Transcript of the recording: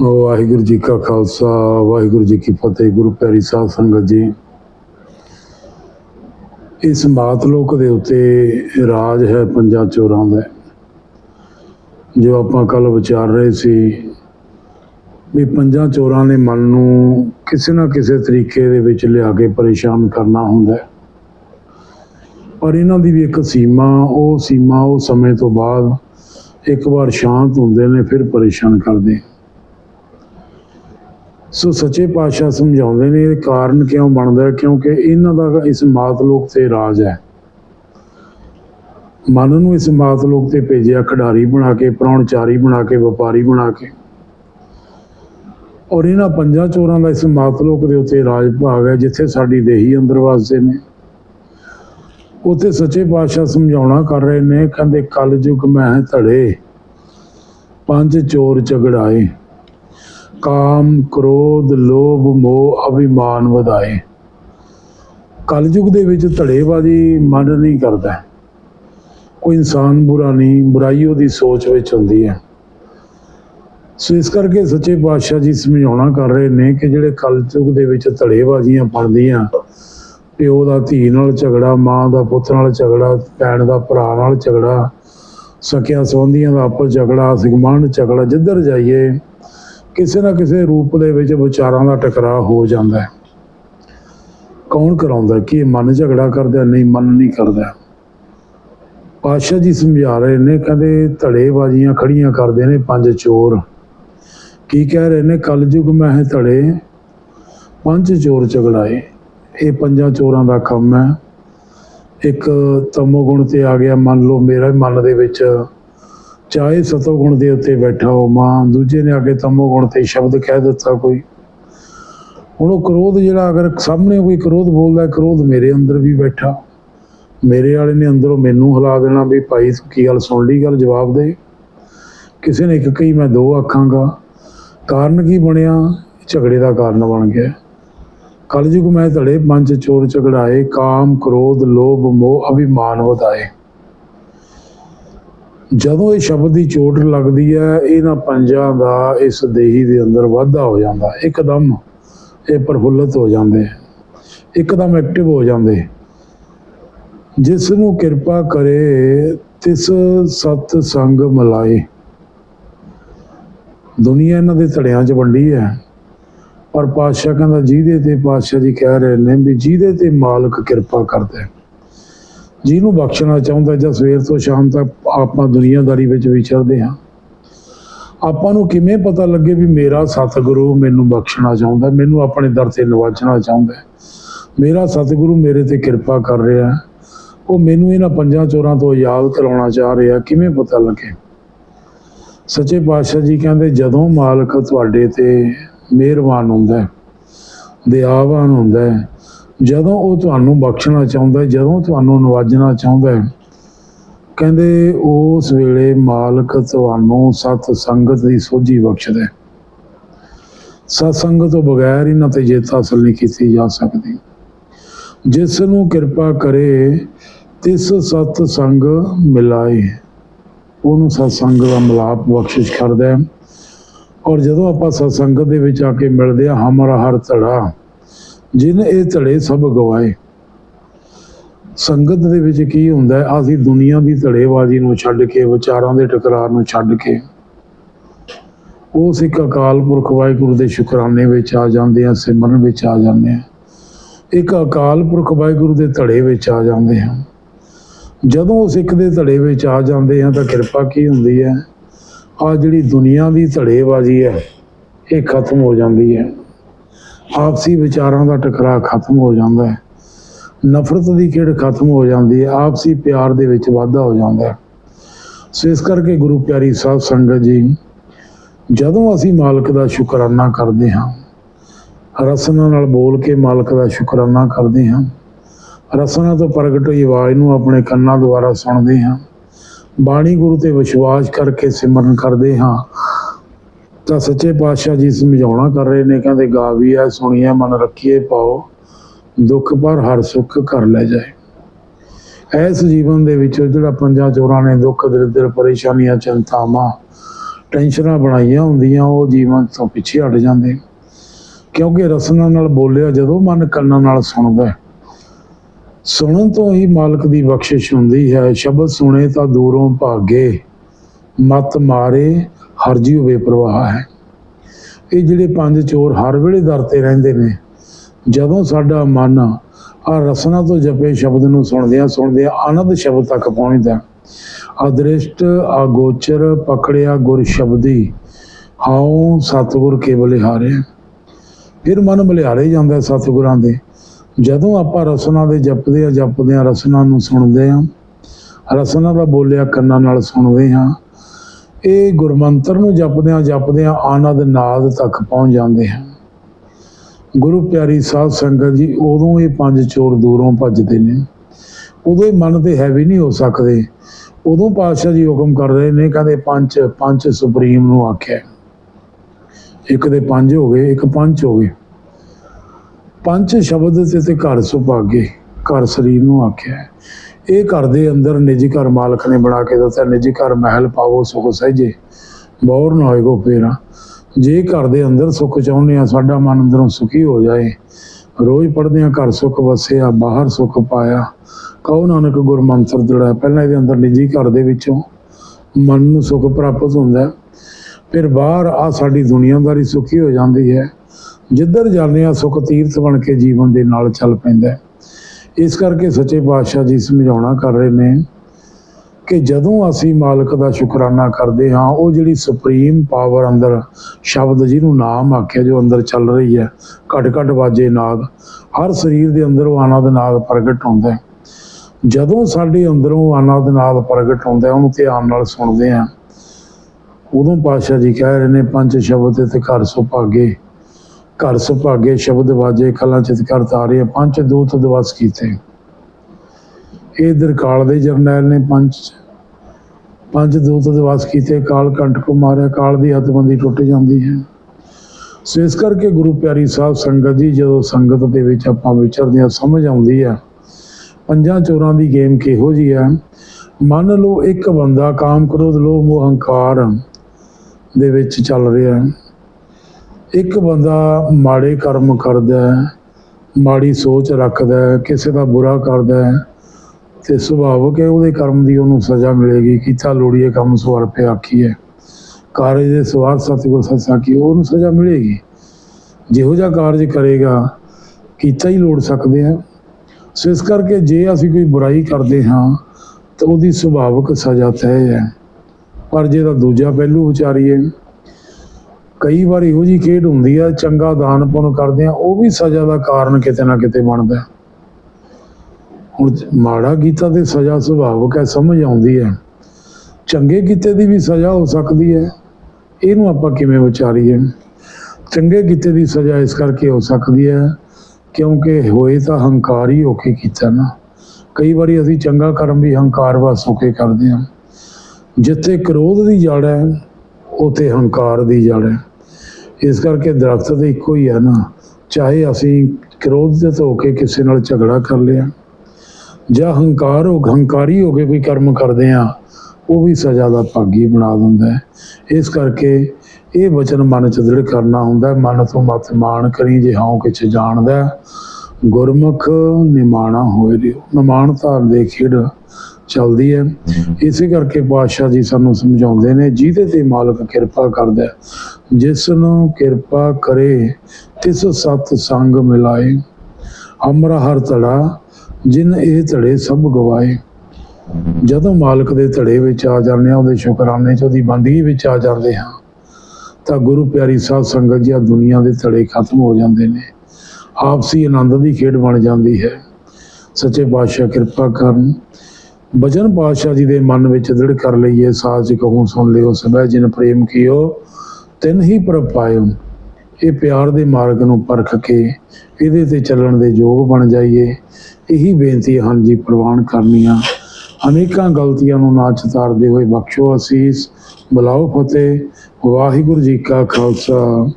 ਵਾਹਿਗੁਰੂ ਜੀ ਕਾ ਖਾਲਸਾ, ਵਾਹਿਗੁਰੂ ਜੀ ਕੀ ਫਤਿਹ, ਗੁਰੂ ਪਿਆਰੀ ਸਾਧ ਸੰਗਤ ਜੀ। ਇਸ ਮਾਤ ਲੋਕ ਦੇ ਉੱਤੇ ਰਾਜ ਹੈ ਪੰਜਾਂ ਚੋਰਾਂ ਦਾ, ਜੋ ਆਪਾਂ ਕੱਲ ਵਿਚਾਰ ਰਹੇ ਸੀ ਵੀ ਪੰਜਾਂ ਚੋਰਾਂ ਨੇ ਮਨ ਨੂੰ ਕਿਸੇ ਨਾ ਕਿਸੇ ਤਰੀਕੇ ਦੇ ਵਿੱਚ ਲਿਆ ਕੇ ਪਰੇਸ਼ਾਨ ਕਰਨਾ ਹੁੰਦਾ ਹੈ। ਪਰ ਇਹਨਾਂ ਦੀ ਵੀ ਇੱਕ ਸੀਮਾ, ਉਹ ਸੀਮਾ ਉਹ ਸਮੇਂ ਤੋਂ ਬਾਅਦ ਇੱਕ ਵਾਰ ਸ਼ਾਂਤ ਹੁੰਦੇ ਨੇ, ਫਿਰ ਪਰੇਸ਼ਾਨ ਕਰਦੇ। ਸੋ ਸੱਚੇ ਪਾਤਸ਼ਾਹ ਸਮਝਾਉਂਦੇ ਨੇ ਇਹ ਕਾਰਨ ਕਿਉਂ ਬਣਦਾ ਹੈ? ਕਿਉਂਕਿ ਇਹਨਾਂ ਦਾ ਇਸ ਮਾਤ ਲੋਕ ਤੇ ਰਾਜ ਹੈ। ਮਨ ਨੂੰ ਇਸ ਮਾਤ ਲੋਕ ਤੇ ਭੇਜਿਆ, ਖਿਡਾਰੀ ਬਣਾ ਕੇ ਪ੍ਰਾਹੁਣਚਾਰੀ ਬਣਾ ਕੇ, ਵਪਾਰੀ ਬਣਾ ਕੇ। ਔਰ ਇਹਨਾਂ ਪੰਜਾਂ ਚੋਰਾਂ ਦਾ ਇਸ ਮਾਤਲੋਕ ਦੇ ਉੱਤੇ ਰਾਜ ਭਾਗ ਹੈ, ਜਿੱਥੇ ਸਾਡੀ ਦੇਹੀ ਅੰਦਰ ਵਸਦੇ ਨੇ। ਉਥੇ ਸੱਚੇ ਪਾਤਸ਼ਾਹ ਸਮਝਾਉਣਾ ਕਰ ਰਹੇ ਨੇ, ਕਹਿੰਦੇ ਕਲਯੁਗ ਮੈਂ ਧੜੇ, ਪੰਜ ਚੋਰ ਝਗੜਾਏ। ਕਾਮ, ਕ੍ਰੋਧ, ਲੋਭ, ਮੋਹ, ਅਭਿਮਾਨ ਵਧਾਏ। ਕਲਯੁਗ ਦੇ ਵਿੱਚ ਧੜੇਬਾਜ਼ੀ ਮਨ ਨਹੀਂ ਕਰਦਾ। ਕੋਈ ਇਨਸਾਨ ਬੁਰਾ ਨਹੀਂ, ਬੁਰਾਈ ਉਹਦੀ ਸੋਚ ਵਿੱਚ ਹੁੰਦੀ ਹੈ। ਸੋ ਇਸ ਕਰਕੇ ਸੱਚੇ ਪਾਤਸ਼ਾਹ ਜੀ ਸਮਝਾਉਣਾ ਕਰ ਰਹੇ ਨੇ ਕਿ ਜਿਹੜੇ ਕਲਯੁਗ ਦੇ ਵਿੱਚ ਧੜੇਬਾਜ਼ੀਆਂ ਬਣਦੀਆਂ, ਪਿਓ ਦਾ ਧੀ ਨਾਲ ਝਗੜਾ, ਮਾਂ ਦਾ ਪੁੱਤ ਨਾਲ ਝਗੜਾ, ਭੈਣ ਦਾ ਭਰਾ ਨਾਲ ਝਗੜਾ ਸਕਿਆ ਸੰਬੰਧੀਆਂ ਦਾ ਆਪਸ ਝਗੜਾ ਸਿਗਮਾਨ ਝਗੜਾ, ਜਿੱਧਰ ਜਾਈਏ ਕਿਸੇ ਨਾ ਕਿਸੇ ਰੂਪ ਦੇ ਵਿੱਚ ਵਿਚਾਰਾਂ ਦਾ ਟਕਰਾਅ ਹੋ ਜਾਂਦਾ ਹੈ। ਕੌਣ ਕਰਾਉਂਦਾ ਕਿ ਮਨ ਝਗੜਾ ਕਰਦਾ ਨਹੀਂ, ਮਨ ਨਹੀਂ ਕਰਦਾ। ਪਾਤਸ਼ਾਹ ਜੀ ਸਮਝਾ ਰਹੇ ਨੇ, ਕਹਿੰਦੇ ਧੜੇਬਾਜ਼ੀਆਂ ਖੜੀਆਂ ਕਰਦੇ ਨੇ ਪੰਜ ਚੋਰ। ਕੀ ਕਹਿ ਰਹੇ ਨੇ? ਕਲਯੁਗ ਮੈਂ ਹੈ ਧੜੇ, ਪੰਜ ਚੋਰ ਝਗੜਾਏ ਇਹ ਪੰਜਾਂ ਚੋਰਾਂ ਦਾ ਕੰਮ ਹੈ। ਇੱਕ ਤਮੋ ਗੁਣ ਤੇ ਆ ਗਿਆ, ਮੰਨ ਲਓ ਮੇਰਾ ਮਨ ਦੇ ਵਿੱਚ ਚਾਹੇ ਸਤੋ ਗੁਣ ਦੇ ਉੱਤੇ ਬੈਠਾ ਹੋ, ਮਾਂ, ਦੂਜੇ ਨੇ ਆ ਕੇ ਤਮੋ ਗੁਣ ਤੇ ਸ਼ਬਦ ਕਹਿ ਦਿੱਤਾ ਕੋਈ। ਹੁਣ ਉਹ ਕ੍ਰੋਧ ਜਿਹੜਾ, ਅਗਰ ਸਾਹਮਣੇ ਕੋਈ ਕ੍ਰੋਧ ਬੋਲਦਾ, ਕ੍ਰੋਧ ਮੇਰੇ ਅੰਦਰ ਵੀ ਬੈਠਾ। ਮੇਰੇ ਵਾਲੇ ਨੇ ਅੰਦਰੋਂ ਮੈਨੂੰ ਹਿਲਾ ਦੇਣਾ ਵੀ ਭਾਈ ਤੂੰ ਕੀ ਗੱਲ ਸੁਣ ਲਈ? ਗੱਲ ਜਵਾਬ ਦੇ। ਕਿਸੇ ਨੇ ਇੱਕ ਕਹੀ, ਮੈਂ ਦੋ ਆਖਾਂਗਾ। ਕਾਰਨ ਕੀ ਬਣਿਆ? ਝਗੜੇ ਦਾ ਕਾਰਨ ਬਣ ਗਿਆ। ਕਲਯੁਗ ਮੈਂ ਧੜੇ ਪੰਜ ਚੋਰ ਝਗੜਾਏ, ਕਾਮ, ਕ੍ਰੋਧ, ਲੋਭ, ਮੋਹ, ਅਭਿਮਾਨ ਵਧਾਏ। ਜਦੋਂ ਇਹ ਸ਼ਬਦ ਦੀ ਚੋਟ ਲੱਗਦੀ ਹੈ, ਇਹਨਾਂ ਪੰਜਾਂ ਦਾ ਇਸ ਦੇਹੀ ਦੇ ਅੰਦਰ ਵਾਧਾ ਹੋ ਜਾਂਦਾ ਹੈ। ਇੱਕਦਮ ਇਹ ਪ੍ਰਫੁੱਲਤ ਹੋ ਜਾਂਦੇ ਇੱਕਦਮ ਐਕਟਿਵ ਹੋ ਜਾਂਦੇ ਜਿਸ ਨੂੰ ਕਿਰਪਾ ਕਰੇ, ਤਿਸ ਸਤ ਸੰਗ ਮਲਾਏ। ਦੁਨੀਆ ਇਹਨਾਂ ਦੇ ਧੜਿਆਂ 'ਚ ਵੰਡੀ ਹੈ। ਪਰ ਪਾਤਸ਼ਾਹ ਕਹਿੰਦਾ, ਜਿਹਦੇ ਤੇ ਪਾਤਸ਼ਾਹ ਜੀ ਕਹਿ ਰਹੇ ਨੇ ਵੀ ਜਿਹਦੇ ਤੇ ਮਾਲਕ ਕਿਰਪਾ ਕਰਦਾ ਹੈ। ਜਿਹਨੂੰ ਬਖਸ਼ਣਾ ਚਾਹੁੰਦਾ ਜਾਂ ਸਵੇਰ ਤੋਂ ਸ਼ਾਮ ਤੱਕ ਆਪਾਂ ਦੁਨੀਆਦਾਰੀ ਵਿੱਚ ਵਿਚਰਦੇ ਹਾਂ, ਆਪਾਂ ਨੂੰ ਕਿਵੇਂ ਪਤਾ ਲੱਗੇ ਵੀ ਮੇਰਾ ਸਤਿਗੁਰੂ ਮੈਨੂੰ ਬਖਸ਼ਣਾ ਚਾਹੁੰਦਾ, ਮੈਨੂੰ ਆਪਣੇ ਦਰ ਤੇ ਨਵਾਜਣਾ ਚਾਹੁੰਦਾ ਮੇਰਾ ਸਤਿਗੁਰੂ ਮੇਰੇ ਤੇ ਕਿਰਪਾ ਕਰ ਰਿਹਾ ਹੈ। ਉਹ ਮੈਨੂੰ ਇਹਨਾਂ ਪੰਜਾਂ ਚੋਰਾਂ ਤੋਂ ਆਜ਼ਾਦ ਕਰਾਉਣਾ ਚਾਹ ਰਿਹਾ, ਕਿਵੇਂ ਪਤਾ ਲੱਗੇ ਸੱਚੇ ਪਾਤਸ਼ਾਹ ਜੀ ਕਹਿੰਦੇ, ਜਦੋਂ ਮਾਲਕ ਤੁਹਾਡੇ ਤੇ ਮਿਹਰਬਾਨ ਹੁੰਦਾ ਹੈ ਦਇਆਵਾਨ ਹੁੰਦਾ ਹੈ ਜਦੋਂ ਉਹ ਤੁਹਾਨੂੰ ਬਖਸ਼ਣਾ ਚਾਹੁੰਦਾ ਜਦੋਂ ਤੁਹਾਨੂੰ ਨਵਾਜਣਾ ਚਾਹੁੰਦਾ ਕਹਿੰਦੇ ਉਸ ਵੇਲੇ ਮਾਲਕ ਤੁਹਾਨੂੰ ਸਤ ਸੰਗਤ ਦੀ ਸੋਝੀ ਬਖਸ਼ਦਾ ਹੈ। ਸਤ ਸੰਗਤ ਤੋਂ ਬਗੈਰ ਇਹਨਾਂ ਤੇ ਜਿੱਤ ਹਾਸਲ ਨਹੀਂ ਕੀਤੀ ਜਾ ਸਕਦੀ। ਜਿਸ ਨੂੰ ਕਿਰਪਾ ਕਰੇ, ਤਿਸ ਸਤ ਸੰਗ ਮਿਲਾਏ। ਉਹਨੂੰ ਸਤ ਸੰਗ ਦਾ ਮਿਲਾਪ ਬਖਸ਼ਿਸ਼ ਕਰਦਾ ਹੈ। ਔਰ ਜਦੋਂ ਆਪਾਂ ਸਤ ਸੰਗਤ ਦੇ ਵਿੱਚ ਆ ਕੇ ਮਿਲਦੇ ਆ ਹਮਰਾ ਹਰ ਧੜਾ ਜਿਨ ਇਹ ਧੜੇ ਸਭ ਗਵਾਏ। ਸੰਗਤ ਦੇ ਵਿੱਚ ਕੀ ਹੁੰਦਾ ਹੈ? ਅਸੀਂ ਦੁਨੀਆ ਦੀ ਧੜੇਬਾਜ਼ੀ ਨੂੰ ਛੱਡ ਕੇ, ਵਿਚਾਰਾਂ ਦੇ ਟਕਰਾਰ ਨੂੰ ਛੱਡ ਕੇ, ਉਸ ਇੱਕ ਅਕਾਲ ਪੁਰਖ ਵਾਹਿਗੁਰੂ ਦੇ ਸ਼ੁਕਰਾਨੇ ਵਿੱਚ ਆ ਜਾਂਦੇ ਆ ਸਿਮਰਨ ਵਿੱਚ ਆ ਜਾਂਦੇ ਆ ਇੱਕ ਅਕਾਲ ਪੁਰਖ ਵਾਹਿਗੁਰੂ ਦੇ ਧੜੇ ਵਿੱਚ ਆ ਜਾਂਦੇ ਹਾਂ। ਜਦੋਂ ਉਸ ਇੱਕ ਦੇ ਧੜੇ ਵਿੱਚ ਆ ਜਾਂਦੇ ਆ ਤਾਂ ਕਿਰਪਾ ਕੀ ਹੁੰਦੀ ਹੈ? ਆ ਜਿਹੜੀ ਦੁਨੀਆ ਦੀ ਧੜੇਬਾਜ਼ੀ ਹੈ, ਇਹ ਖਤਮ ਹੋ ਜਾਂਦੀ ਹੈ। ਆਪਸੀ ਵਿਚਾਰਾਂ ਦਾ ਟਕਰਾਅ ਖਤਮ ਹੋ ਜਾਂਦਾ ਹੈ। ਨਫ਼ਰਤ ਦੀ ਖੇਡ ਖਤਮ ਹੋ ਜਾਂਦੀ ਹੈ, ਆਪਸੀ ਪਿਆਰ ਦੇ ਵਿੱਚ ਵਾਧਾ ਹੋ ਜਾਂਦਾ ਹੈ। ਸੋ ਇਸ ਕਰਕੇ ਗੁਰੂ ਪਿਆਰੀ ਸਾਧ ਸੰਗਤ ਜੀ, ਜਦੋਂ ਅਸੀਂ ਮਾਲਕ ਦਾ ਸ਼ੁਕਰਾਨਾ ਕਰਦੇ ਹਾਂ, ਰਸਨਾ ਨਾਲ ਬੋਲ ਕੇ ਮਾਲਕ ਦਾ ਸ਼ੁਕਰਾਨਾ ਕਰਦੇ ਹਾਂ, ਰਸਨਾ ਤੋਂ ਪ੍ਰਗਟ ਹੋਈ ਆਵਾਜ਼ ਨੂੰ ਆਪਣੇ ਕੰਨਾਂ ਦੁਆਰਾ ਸੁਣਦੇ ਹਾਂ, ਬਾਣੀ ਗੁਰੂ ਤੇ ਵਿਸ਼ਵਾਸ ਕਰਕੇ ਸਿਮਰਨ ਕਰਦੇ ਹਾਂ ਤਾਂ ਸੱਚੇ ਪਾਤਸ਼ਾਹ ਜੀ ਸਮਝਾਉਣਾ ਕਰ ਰਹੇ ਨੇ, ਕਹਿੰਦੇ ਗਾਵੀ ਐ ਸੁਣੀਏ, ਮਨ ਰੱਖੀਏ ਪਾਓ, ਦੁੱਖ ਪਰ ਹਰ ਸੁੱਖ ਕਰ ਲੈ ਜਾਏ। ਇਸ ਜੀਵਨ ਦੇ ਵਿੱਚ ਜਿਹੜਾ ਪੰਜਾਂ ਚੋਰਾਂ ਨੇ ਦੁੱਖ, ਦਰਿਦਰ, ਪਰੇਸ਼ਾਨੀਆਂ, ਚਿੰਤਾਵਾਂ, ਟੈਨਸ਼ਨਾਂ ਬਣਾਈਆਂ ਹੁੰਦੀਆਂ, ਉਹ ਜੀਵਨ ਤੋਂ ਪਿੱਛੇ ਹਟ ਜਾਂਦੇ। ਕਿਉਂਕਿ ਰਸਨਾ ਨਾਲ ਬੋਲਿਆ, ਜਦੋਂ ਮਨ ਕੰਨਾਂ ਨਾਲ ਸੁਣਦਾ ਸੁਣਨ ਤੋਂ ਹੀ ਮਾਲਕ ਦੀ ਬਖਸ਼ਿਸ਼ ਹੁੰਦੀ ਹੈ। ਸ਼ਬਦ ਸੁਣੇ ਤਾਂ ਦੂਰੋਂ ਭਾਗੇ, ਮਤ ਮਾਰੇ ਹਰਜੀ ਹੋਵੇ ਪ੍ਰਵਾਹ ਹੈ। ਇਹ ਜਿਹੜੇ ਪੰਜ ਚੋਰ ਹਰ ਵੇਲੇ ਦਰ ਤੇ ਰਹਿੰਦੇ ਨੇ, ਜਦੋਂ ਸਾਡਾ ਮਨ ਆ ਰਸਨਾ ਤੋਂ ਜਪੇ ਸ਼ਬਦ ਨੂੰ ਸੁਣਦਿਆਂ ਸੁਣਦਿਆਂ ਆਨੰਦ ਸ਼ਬਦ ਤੱਕ ਪਹੁੰਚਦਾ। ਅਦ੍ਰਿਸ਼ਟ ਆਗੋਚਰ ਪਕੜਿਆ ਗੁਰ ਸ਼ਬਦੀ, ਹਾਉ ਸਤਿਗੁਰ ਕੇਵਲ ਹਾਰੇ। ਫਿਰ ਮਨ ਬਲਿਹਾਰੇ ਜਾਂਦਾ ਹੈ ਸਤਿਗੁਰਾਂ ਦੇ। ਜਦੋਂ ਆਪਾਂ ਰਸਨਾ ਦੇ ਜਪਦੇ ਆ ਜਪਦੇ ਆ ਰਸਨਾ ਨੂੰ ਸੁਣਦੇ ਆ, ਰਸਨਾ ਦਾ ਬੋਲਿਆ ਕੰਨਾਂ ਨਾਲ ਸੁਣਦੇ ਹਾਂ। ਇਹ ਗੁਰਮੰਤਰ ਨੂੰ ਜਪਦਿਆਂ ਜਪਦਿਆਂ ਆਨੰਦ ਨਾਦ ਤੱਕ ਪਹੁੰਚ ਜਾਂਦੇ ਹਨ। ਗੁਰੂ ਪਿਆਰੀ ਸਾਧ ਸੰਗਤ ਜੀ, ਉਦੋਂ ਇਹ ਪੰਜ ਚੋਰ ਦੂਰੋਂ ਭੱਜਦੇ ਨੇ। ਉਦੋਂ ਇਹ ਮਨ ਤੇ ਹੈਵੀ ਨਹੀਂ ਹੋ ਸਕਦੇ। ਉਦੋਂ ਪਾਤਸ਼ਾਹ ਜੀ ਹੁਕਮ ਕਰ ਰਹੇ ਨੇ, ਕਹਿੰਦੇ ਪੰਜ ਪੰਜ ਸੁਪਰੀਮ ਨੂੰ ਆਖਿਆ। ਇੱਕ ਦੇ ਪੰਜ ਹੋ ਗਏ, ਇੱਕ ਪੰਜ ਹੋ ਗਏ। ਪੰਜ ਸ਼ਬਦ ਤੇ ਤੇ ਘਰ ਸੁਭਾਗੇ। ਘਰ ਸਰੀਰ ਨੂੰ ਆਖਿਆ ਹੈ। ਇਹ ਘਰ ਦੇ ਅੰਦਰ ਨਿੱਜੀ ਘਰ ਮਾਲਕ ਨੇ ਬਣਾ ਕੇ ਦਿੱਤਾ। ਨਿੱਜੀ ਘਰ ਮਹਿਲ ਪਾਵੋ, ਸੁਖ ਸਹਿਜੇ। ਬੌਰ ਨਾ ਹੋਏਗੋ ਫੇਰਾ। ਜੇ ਘਰ ਦੇ ਅੰਦਰ ਸੁੱਖ ਚਾਹੁੰਦੇ ਆ, ਸਾਡਾ ਮਨ ਅੰਦਰੋਂ ਸੁਖੀ ਹੋ ਜਾਏ। ਰੋਜ਼ ਪੜ੍ਹਦੇ ਆ ਘਰ ਸੁੱਖ ਵਸਿਆ, ਬਾਹਰ ਸੁੱਖ ਪਾਇਆ। ਕਹੋ ਨਾਨਕ ਗੁਰਮੰਤਰ ਜਿਹੜਾ ਪਹਿਲਾਂ ਇਹਦੇ ਅੰਦਰ ਨਿੱਜੀ ਘਰ ਦੇ ਵਿੱਚੋਂ ਮਨ ਨੂੰ ਸੁੱਖ ਪ੍ਰਾਪਤ ਹੁੰਦਾ। ਫਿਰ ਬਾਹਰ ਆ ਸਾਡੀ ਦੁਨੀਆਦਾਰੀ ਸੁਖੀ ਹੋ ਜਾਂਦੀ ਹੈ। ਜਿੱਧਰ ਜਾਂਦੇ ਆ, ਸੁਖ ਤੀਰਥ ਬਣ ਕੇ ਜੀਵਨ ਦੇ ਨਾਲ ਚੱਲ ਪੈਂਦਾ ਹੈ। ਇਸ ਕਰਕੇ ਸੱਚੇ ਪਾਤਸ਼ਾਹ ਜੀ ਸਮਝਾਉਣਾ ਕਰ ਰਹੇ ਨੇ ਕਿ ਜਦੋਂ ਅਸੀਂ ਮਾਲਕ ਦਾ ਸ਼ੁਕਰਾਨਾ ਕਰਦੇ ਹਾਂ, ਉਹ ਜਿਹੜੀ ਸੁਪਰੀਮ ਪਾਵਰ ਅੰਦਰ ਸ਼ਬਦ ਜਿਹਨੂੰ ਨਾਮ ਆਖਿਆ, ਜੋ ਅੰਦਰ ਚੱਲ ਰਹੀ ਹੈ ਘਟ ਘਟ ਵਾਜੇ ਨਾਦ ਹਰ ਸਰੀਰ ਦੇ ਅੰਦਰੋਂ ਆਨੰਦ ਨਾਦ ਪ੍ਰਗਟ ਹੁੰਦਾ ਹੈ ਜਦੋਂ ਸਾਡੇ ਅੰਦਰੋਂ ਆਨੰਦ ਨਾਦ ਪ੍ਰਗਟ ਹੁੰਦਾ ਹੈ ਉਹਨੂੰ ਧਿਆਨ ਨਾਲ ਸੁਣਦੇ ਹਾਂ ਉਦੋਂ ਪਾਤਸ਼ਾਹ ਜੀ ਕਹਿ ਰਹੇ ਨੇ, ਪੰਜ ਸ਼ਬਦ ਤੇ ਘਰ ਸੁਭਾਗੇ। ਘਰ ਸੁਭਾਗੇ ਸ਼ਬਦ ਵਾਜੇ ਕਲਾ ਚਿਤ ਤਾਰੇ, ਪੰਜ ਦੂਤ ਦਵਾਸ ਕੀਤੇ। ਇਹ ਦਰ ਕਾਲ ਦੇ ਜਰਨੈਲ ਨੇ ਪੰਜ ਪੰਜ ਦੂਤ ਦਿਵਸ ਕੀਤੇ। ਕਾਲ ਕੰਠ ਕੋ ਮਾਰਿਆ, ਕਾਲ ਦੀ ਹੱਦਬੰਦੀ ਟੁੱਟ ਜਾਂਦੀ ਹੈ। ਸੋ ਇਸ ਕਰਕੇ ਗੁਰੂ ਪਿਆਰੀ ਸਾਹਿਬ ਸੰਗਤ ਜੀ, ਜਦੋਂ ਸੰਗਤ ਦੇ ਵਿੱਚ ਆਪਾਂ ਵਿਚਰਦੇ ਹਾਂ ਸਮਝ ਆਉਂਦੀ ਹੈ, ਪੰਜਾਂ ਚੋਰਾਂ ਦੀ ਗੇਮ ਕਿਹੋ ਜੀ ਹੈ? ਮੰਨ ਲਓ ਇੱਕ ਬੰਦਾ ਕਾਮ ਕ੍ਰੋਧ, ਲੋਭ, ਮੋਹ, ਹੰਕਾਰ ਦੇ ਵਿੱਚ ਚੱਲ ਰਿਹਾ ਹੈ। ਇੱਕ ਬੰਦਾ ਮਾੜੇ ਕਰਮ ਕਰਦਾ ਹੈ, ਮਾੜੀ ਸੋਚ ਰੱਖਦਾ ਹੈ, ਕਿਸੇ ਦਾ ਬੁਰਾ ਕਰਦਾ ਹੈ, ਤੇ ਸੁਭਾਵਕ ਹੈ ਉਹਦੇ ਕਰਮ ਦੀ ਉਹਨੂੰ ਸਜ਼ਾ ਮਿਲੇਗੀ ਕੀਤਾ ਲੋੜੀਏ ਕੰਮ ਸਵਾਰ ਪੇ ਆਖੀਏ। ਕਾਰਜ ਦੇ ਸਵਾਰ ਸਤਿਗੁਰ ਸੱਚਾ ਕੀ ਉਹਨੂੰ ਸਜ਼ਾ ਮਿਲੇਗੀ। ਜਿਹੋ ਜਿਹਾ ਕਾਰਜ ਕਰੇਗਾ, ਕੀਤਾ ਹੀ ਲੋੜ ਸਕਦੇ ਆ। ਸੋ ਇਸ ਕਰਕੇ ਜੇ ਅਸੀਂ ਕੋਈ ਬੁਰਾਈ ਕਰਦੇ ਹਾਂ, ਤਾਂ ਉਹਦੀ ਸੁਭਾਵਕ ਸਜ਼ਾ ਤੈਅ ਹੈ। ਪਰ ਜੇ ਦਾ ਦੂਜਾ ਪਹਿਲੂ ਵਿਚਾਰੀਏ ਕਈ ਵਾਰ ਇਹੋ ਜੀ ਖੇਡ ਹੁੰਦੀ ਆ, ਚੰਗਾ ਦਾਨ ਪੁੰਨ ਕਰਦੇ ਆ, ਉਹ ਵੀ ਸਜ਼ਾ ਦਾ ਕਾਰਨ ਕਿਤੇ ਨਾ ਕਿਤੇ ਬਣਦਾ। ਹੁਣ ਮਾੜਾ ਕੀਤਾ ਤੇ ਸਜ਼ਾ ਸੁਭਾਵਕ ਹੈ, ਸਮਝ ਆਉਂਦੀ ਹੈ। ਚੰਗੇ ਕੀਤੇ ਦੀ ਵੀ ਸਜ਼ਾ ਹੋ ਸਕਦੀ ਹੈ, ਇਹਨੂੰ ਆਪਾਂ ਕਿਵੇਂ ਵਿਚਾਰੀਏ? ਚੰਗੇ ਕੀਤੇ ਦੀ ਸਜ਼ਾ ਇਸ ਕਰਕੇ ਹੋ ਸਕਦੀ ਹੈ, ਕਿਉਂਕਿ ਹੋਏ ਤਾਂ ਹੰਕਾਰੀ ਹੋ ਕੇ ਕੀਤਾ ਨਾ। ਕਈ ਵਾਰੀ ਅਸੀਂ ਚੰਗਾ ਕਰਮ ਵੀ ਹੰਕਾਰ ਵਸ ਹੋ ਕੇ ਕਰਦੇ ਹਾਂ। ਜਿੱਥੇ ਕ੍ਰੋਧ ਦੀ ਜੜ ਹੈ, ਉਥੇ ਹੰਕਾਰ ਦੀ ਜੜ ਹੈ। ਇਸ ਕਰਕੇ ਦਰਖਤ ਤੇ ਇੱਕੋ ਹੀ ਹੈ ਨਾ। ਚਾਹੇ ਅਸੀਂ ਕ੍ਰੋਧਿਤ ਹੋ ਕੇ ਕਿਸੇ ਨਾਲ ਝਗੜਾ ਕਰ ਲਿਆ, ਜਾਂ ਹੰਕਾਰ ਹੋ ਹੰਕਾਰੀ ਹੋ ਕੇ ਕੋਈ ਕਰਮ ਕਰਦੇ ਆ, ਉਹ ਵੀ ਸਜ਼ਾ ਦਾ ਭਾਗੀ ਬਣਾ ਦਿੰਦਾ ਹੈ। ਇਸ ਕਰਕੇ ਇਹ ਵਚਨ ਮਨ ਚ ਦ੍ਰਿੜ ਕਰਨਾ ਹੁੰਦਾ ਮਨ ਤੋਂ ਮਤ ਮਾਨ ਕਰੀ ਜੇ ਹਉ ਕਿਛ ਜਾਣਦਾ ਗੁਰਮੁਖ ਨਿਮਾਣਾ ਹੋਏ ਰਿਓ ਧਾਰ ਦੇ ਖੇਡ ਚੱਲਦੀ ਹੈ। ਇਸੇ ਕਰਕੇ ਪਾਤਸ਼ਾਹ ਜੀ ਸਾਨੂੰ ਸਮਝਾਉਂਦੇ ਨੇ ਜਿਹਦੇ ਤੇ ਮਾਲਕ ਕਿਰਪਾ ਕਰਦਾ ਹੈ, ਜਿਸ ਨੂੰ ਕਿਰਪਾ ਕਰੇ ਤਿਸ ਸਤ ਸੰਗ ਮਿਲਾਏ। ਅਮਰ ਹਰ ਧੜਾ ਜਿਨ ਇਹ ਧੜੇ ਸਭ ਗਵਾਏ। ਜਦੋਂ ਮਾਲਕ ਦੇ ਧੜੇ ਵਿੱਚ ਆ ਜਾਂਦੇ ਆ ਉਹਦੇ ਸ਼ੁਕਰਾਨੇ ਚ ਉਹਦੀ ਬੰਦਗੀ ਵਿੱਚ ਆ ਜਾਂਦੇ ਹਾਂ ਤਾਂ ਗੁਰੂ ਪਿਆਰੀ ਸਾਧ ਸੰਗਤ ਜੀ ਆ ਦੁਨੀਆ ਦੇ ਧੜੇ ਖਤਮ ਹੋ ਜਾਂਦੇ ਨੇ। ਆਪਸੀ ਆਨੰਦ ਦੀ ਖੇਡ ਬਣ ਜਾਂਦੀ ਹੈ। ਸੱਚੇ ਪਾਤਸ਼ਾਹ ਕਿਰਪਾ ਕਰਨ ਬਜਨ ਪਾਤਸ਼ਾਹ ਜੀ ਦੇ ਮਨ ਵਿੱਚ ਦ੍ਰਿੜ ਕਰ ਲਈਏ ਸਾਜ ਕਹੂੰ, ਸੁਣ ਲਿਓ ਸਭੈ ਜਿਨ ਪ੍ਰੇਮ ਕੀਓ, ਤਿਨ ਹੀ ਪ੍ਰਭ ਪਾਇਓ। ਇਹ ਪਿਆਰ ਦੇ ਮਾਰਗ ਨੂੰ ਪਰਖ ਕੇ ਇਹਦੇ ਤੇ ਚੱਲਣ ਦੇ ਯੋਗ ਬਣ ਜਾਈਏ। ਇਹੀ ਬੇਨਤੀ ਹਨ ਜੀ ਪ੍ਰਵਾਨ ਕਰਨੀਆਂ। ਅਨੇਕਾਂ ਗਲਤੀਆਂ ਨੂੰ ਨਾ ਚਤਾਰਦੇ ਹੋਏ ਬਖਸ਼ੋ ਅਸੀਸ। ਬੁਲਾਓ ਫਤਿਹ। ਵਾਹਿਗੁਰੂ ਜੀ ਕਾ ਖਾਲਸਾ।